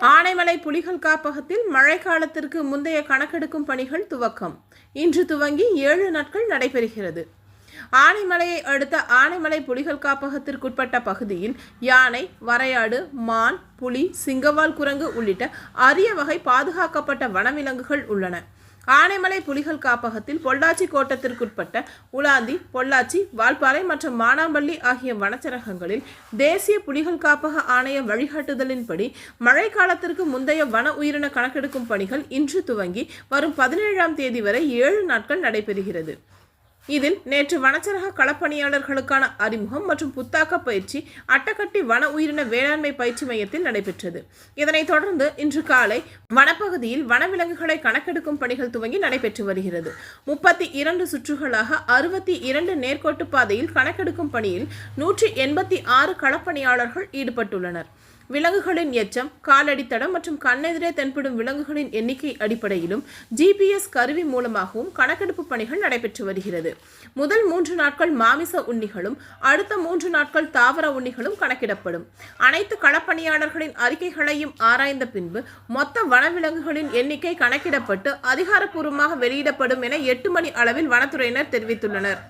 ஆனைமலை புலிகள் காப்பகத்தில் மழைக்காலத்திற்கு முந்தைய கணக்கெடுக்கும் பணிகள் துவக்கம். இன்று துவங்கி ஏழு நாட்கள் நடைபெறுகிறது. ஆனைமலையை அடுத்த ஆனைமலை புலிகள் காப்பகத்திற்குட்பட்ட பகுதியில் யானை வரையாடு மான் புலி சிங்கவால் குரங்கு உள்ளிட்ட அரிய வகை பாதுகாக்கப்பட்ட வனவிலங்குகள் உள்ளன. ஆனைமலை புலிகள் காப்பகத்தில் பொள்ளாச்சி கோட்டத்திற்குட்பட்ட உலாந்தி பொள்ளாச்சி வால்பாறை மற்றும் மானாம்பள்ளி ஆகிய வனச்சரகங்களில் தேசிய புலிகள் காப்பக ஆணைய வழிகாட்டுதலின்படி மழைக்காலத்திற்கு முந்தைய வன உயிரின கணக்கெடுக்கும் பணிகள் இன்று துவங்கி வரும் பதினேழாம் தேதி வரை ஏழு நாட்கள் நடைபெறுகிறது. இதில் நேற்று வனச்சரக களப்பணியாளர்களுக்கான அறிமுகம் மற்றும் புத்தாக்க பயிற்சி அட்டக்கட்டி வன உயிரின வேளாண்மை பயிற்சி மையத்தில் நடைபெற்றது. இதனைத் தொடர்ந்து இன்று காலை வனப்பகுதியில் வனவிலங்குகளை கணக்கெடுக்கும் பணிகள் துவங்கி நடைபெற்று வருகிறது. முப்பத்தி இரண்டு சுற்றுகளாக அறுபத்தி இரண்டு நேர்கோட்டு பாதையில் கணக்கெடுக்கும் பணியில் நூற்றி எண்பத்தி ஆறு களப்பணியாளர்கள் ஈடுபட்டுள்ளனர். விலங்குகளின் எச்சம் காலடித்தடம் மற்றும் கண்ணெதிரே தென்படும் விலங்குகளின் எண்ணிக்கை அடிப்படையிலும் ஜிபிஎஸ் கருவி மூலமாகவும் கணக்கெடுப்பு பணிகள் நடைபெற்று வருகிறது. முதல் மூன்று நாட்கள் மாமிச உண்ணிகளும் அடுத்த மூன்று நாட்கள் தாவர உண்ணிகளும் கணக்கிடப்படும். அனைத்து களப்பணியாளர்களின் அறிக்கைகளையும் ஆராய்ந்த பின்பு மொத்த வனவிலங்குகளின் எண்ணிக்கை கணக்கிடப்பட்டு அதிகாரப்பூர்வமாக வெளியிடப்படும் என எட்டு மணி அளவில் வனத்துறையினர் தெரிவித்துள்ளனர்.